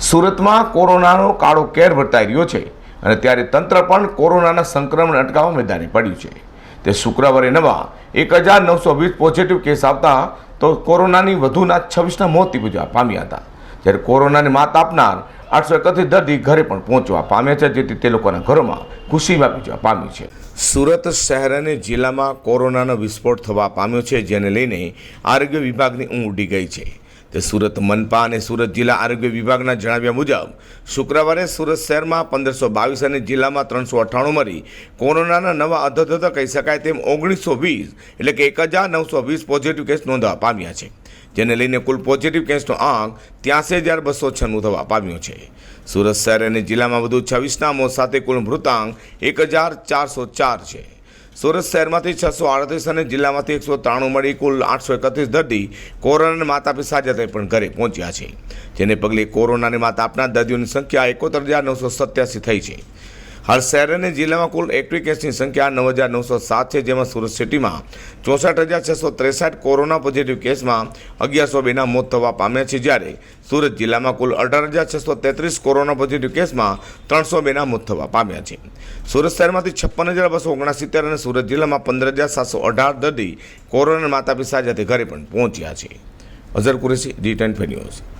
સુરતમાં કોરોનાનો કાળો કેર વર્તાઈ રહ્યો છે અને ત્યારે તંત્ર પણ કોરોનાના સંક્રમણ અટકાવવા મેદાને પડ્યું છે. તે શુક્રવારે નવા એક હજાર નવસો વીસ પોઝિટિવ કેસ આવતા તો કોરોનાની વધુના છવ્વીસના મોત નીપજવા પામ્યા હતા. જ્યારે કોરોનાને માત આપનાર આઠસો એકત્રીસ દર્દી ઘરે પણ પહોંચવા પામ્યા છે, જેથી તે લોકોના ઘરોમાં ખુશી વ્યાપી પામી છે. સુરત શહેર અને જિલ્લામાં કોરોનાનો વિસ્ફોટ થવા પામ્યો છે, જેને લઈને આરોગ્ય વિભાગની ઊંઘ ઉડી ગઈ છે. તે સુરત મનપા અને સુરત જિલ્લા આરોગ્ય વિભાગના જણાવ્યા મુજબ, શુક્રવારે સુરત શહેરમાં પંદરસો બાવીસ અને જિલ્લામાં ત્રણસો અઠ્ઠાણું મળી કોરોનાના નવા અધધધ કહી શકાય તેમ ઓગણીસો વીસ એટલે કે એક હજાર નવસો વીસ પોઝિટિવ કેસ નોંધવા પામ્યા છે, જેને લઈને કુલ પોઝિટિવ કેસનો આંક ત્યાંસી હજાર બસો છન્નું થવા પામ્યો છે. સુરત શહેર અને જિલ્લામાં વધુ છવ્વીસના મોત સાથે કુલ મૃતાંક એક હજાર ચારસો ચાર છે. સુરત શહેરમાંથી છસો આડત્રીસ અને જિલ્લામાંથી એકસો ત્રાણું મળી કુલ આઠસો એકત્રીસ દર્દી કોરોનાને માતાપી સાજા થઈ પણ ઘરે પહોંચ્યા છે. જેને પગલે કોરોનાને માતા આપનાર દર્દીઓની સંખ્યા એકોતેર હજાર નવસો સત્યાસી થઈ છે. હાલ શહેર અને જિલ્લામાં કુલ એક્ટિવ કેસની સંખ્યા નવ હજાર નવસો સાત છે, જેમાં સુરત સિટીમાં ચોસઠ હજાર છસો ત્રેસઠ કોરોના પોઝિટિવ કેસમાં અગિયારસો બેના મોત થવા પામ્યા છે, જ્યારે સુરત જિલ્લામાં કુલ અઢાર હજાર છસો તેત્રીસ કોરોના પોઝિટિવ કેસમાં ત્રણસો બેના મોત થવા પામ્યા છે. સુરત શહેરમાંથી છપ્પન હજાર બસો ઓગણસિત્તેર અને સુરત જિલ્લામાં પંદર હજાર સાતસો અઢાર દર્દી કોરોના માતા પિતા સાથે ઘરે પણ પહોંચ્યા છે. Azhar Qureshi, G ten news.